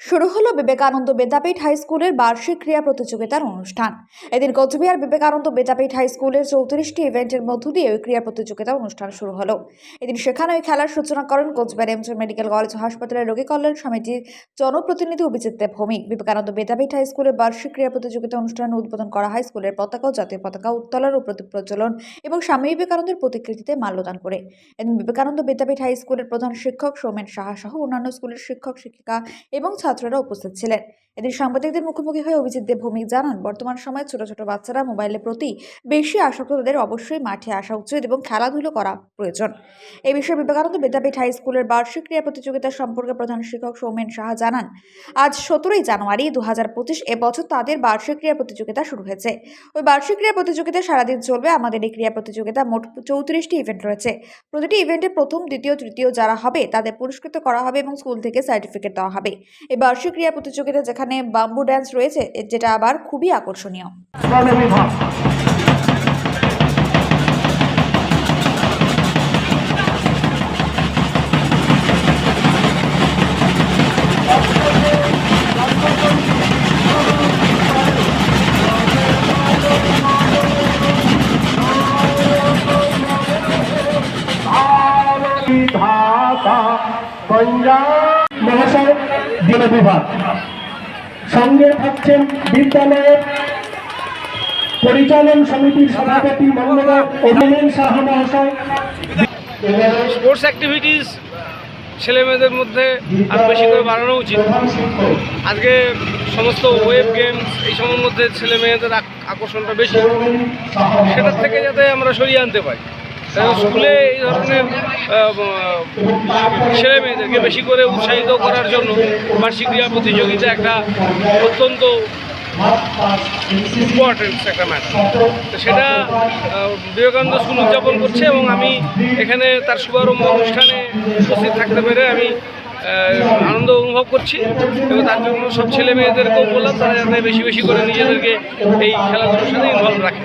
শুরু হলো বিবেকানন্দ বিদ্যাপীঠ হাই স্কুলের বার্ষিক ক্রীড়া প্রতিযোগিতার অনুষ্ঠান। এদিন কোচবিহার বিবেকানন্দ বিদ্যাপীঠ হাই স্কুলের চৌত্রিশটি ইভেন্টের মধ্য দিয়ে ওই ক্রীড়া প্রতিযোগিতা অনুষ্ঠান শুরু হলো। এদিন সেখানে ওই খেলার সূচনা করেন কোচবিহার এমস মেডিকেল কলেজ হাসপাতালের রোগী কল্যাণ সমিতির জনপ্রতিনিধি অভিজিৎ দেব ভৌমিক। বিবেকানন্দ বিদ্যাপীঠ হাই স্কুলের বার্ষিক ক্রীড়া প্রতিযোগিতা অনুষ্ঠানে উদ্বোধন করা হয় স্কুলের পতাকা ও জাতীয় পতাকা উত্তোলন ও প্রজ্বলন এবং স্বামী বিবেকানন্দের প্রতিকৃতিতে মাল্যদান করে। এদিন বিবেকানন্দ বিদ্যাপীঠ হাই স্কুলের প্রধান শিক্ষক সৌমেন সাহা সহ অন্যান্য স্কুলের শিক্ষক, শিক্ষিকা এবং ছাত্ররা উপস্থিত ছিলেন। এদিন সাংবাদিকদের মুখোমুখি হয়ে অভিজিৎ দেব ভৌমিক জানান, বর্তমান সময়ে ছোট ছোট বাচ্চারা মোবাইলের প্রতি বেশি আসক্ত তাদের অবশ্যই মাঠে আসা উচিত এবং খেলাধুলো করা প্রয়োজন। এই বিষয়ে বিবেকানন্দ বিদ্যাপীঠ হাই স্কুলের বার্ষিক ক্রীড়া প্রতিযোগিতা সম্পর্কে প্রধান শিক্ষক সৌমেন সাহা জানান, আজ সতেরোই জানুয়ারি দু হাজার পঁচিশ এবছর তাদের বার্ষিক ক্রীড়া প্রতিযোগিতা শুরু হয়েছে। ওই বার্ষিক ক্রীড়া প্রতিযোগিতা সারাদিন চলবে আমাদের এই ক্রীড়া প্রতিযোগিতা। মোট চৌত্রিশটি ইভেন্ট রয়েছে। প্রতিটি ইভেন্টে প্রথম, দ্বিতীয়, তৃতীয় যারা হবে তাদের পুরস্কৃত করা হবে এবং স্কুল থেকে সার্টিফিকেট দেওয়া হবে। বার্ষিক ক্রীড়া প্রতিযোগিতা যেখানে বাম্বু ড্যান্স রয়েছে যেটা আবার খুবই আকর্ষণীয় ঢাকা মহাশয় বিভাগ। সঙ্গে থাকছেন বিদ্যালয়ের পরিচালন সমিতির সভাপতি মঙ্গলবার অভিনন সাহা মহাশয়। স্পোর্টস অ্যাক্টিভিটিস ছেলে মেয়েদের মধ্যে আরও বেশি করে বাড়ানো উচিত। আজকে সমস্ত ওয়েব গেমস এই সবের মধ্যে ছেলে মেয়েদের আকর্ষণটা বেশি। সেটার থেকে যাতে আমরা সরিয়ে আনতে পারি। স্কুলে এই ধরনের ছেলে মেয়েদেরকে বেশি করে উৎসাহিত করার জন্য বার্ষিক ক্রীড়া প্রতিযোগিতা একটা অত্যন্ত ইম্পর্টেন্ট একটা ম্যাটার তো সেটা বিবেকানন্দ স্কুল উদযাপন করছে এবং আমি এখানে তার শুভারম্ভ অনুষ্ঠানে উপস্থিত থাকতে পেরে আমি আনন্দ অনুভব করছি এবং তার জন্য সব ছেলে মেয়েদেরকেও বললাম, তারা যাতে বেশি বেশি করে নিজেদেরকে এই খেলাধুলোর সাথে ইনভলভ রাখে।